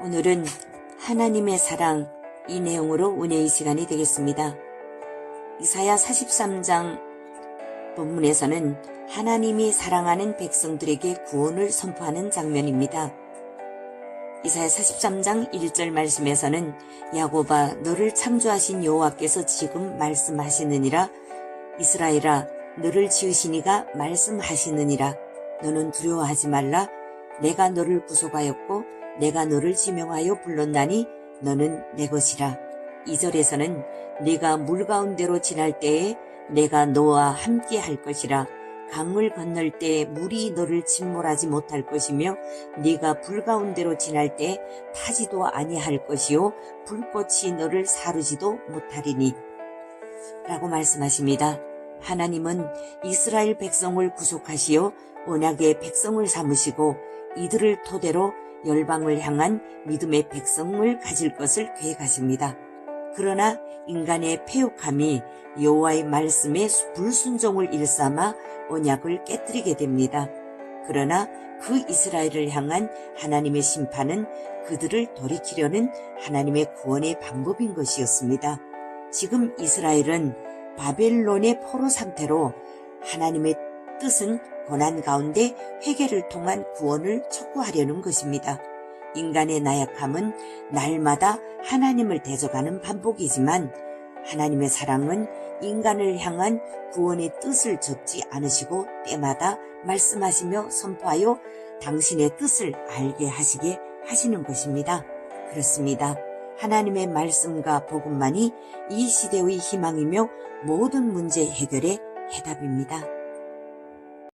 오늘은 하나님의 사랑 이 내용으로 운의 시간이 되겠습니다. 이사야 43장 본문에서는 하나님이 사랑하는 백성들에게 구원을 선포하는 장면입니다. 이사야 43장 1절 말씀에서는 야고바 너를 창조하신 여호와께서 지금 말씀하시느니라. 이스라엘아 너를 지으시니가 말씀하시느니라. 너는 두려워하지 말라. 내가 너를 구속하였고 내가 너를 지명하여 불렀나니 너는 내 것이라. 2절에서는 네가 물 가운데로 지날 때에 내가 너와 함께 할 것이라 강을 건널 때 물이 너를 침몰하지 못할 것이며 네가 불 가운데로 지날 때 타지도 아니할 것이요 불꽃이 너를 사르지도 못하리니 라고 말씀하십니다. 하나님은 이스라엘 백성을 구속하시어 언약의 백성을 삼으시고 이들을 토대로 열방을 향한 믿음의 백성을 가질 것을 계획하십니다. 그러나 인간의 폐역함이 여호와의 말씀에 불순종을 일삼아 언약을 깨뜨리게 됩니다. 그러나 그 이스라엘을 향한 하나님의 심판은 그들을 돌이키려는 하나님의 구원의 방법인 것이었습니다. 지금 이스라엘은 바벨론의 포로 상태로 하나님의 뜻은 고난 가운데 회개를 통한 구원을 촉구하려는 것입니다. 인간의 나약함은 날마다 하나님을 대적하는 반복이지만 하나님의 사랑은 인간을 향한 구원의 뜻을 접지 않으시고 때마다 말씀하시며 선포하여 당신의 뜻을 알게 하시게 하시는 것입니다. 그렇습니다. 하나님의 말씀과 복음만이 이 시대의 희망이며 모든 문제 해결의 해답입니다.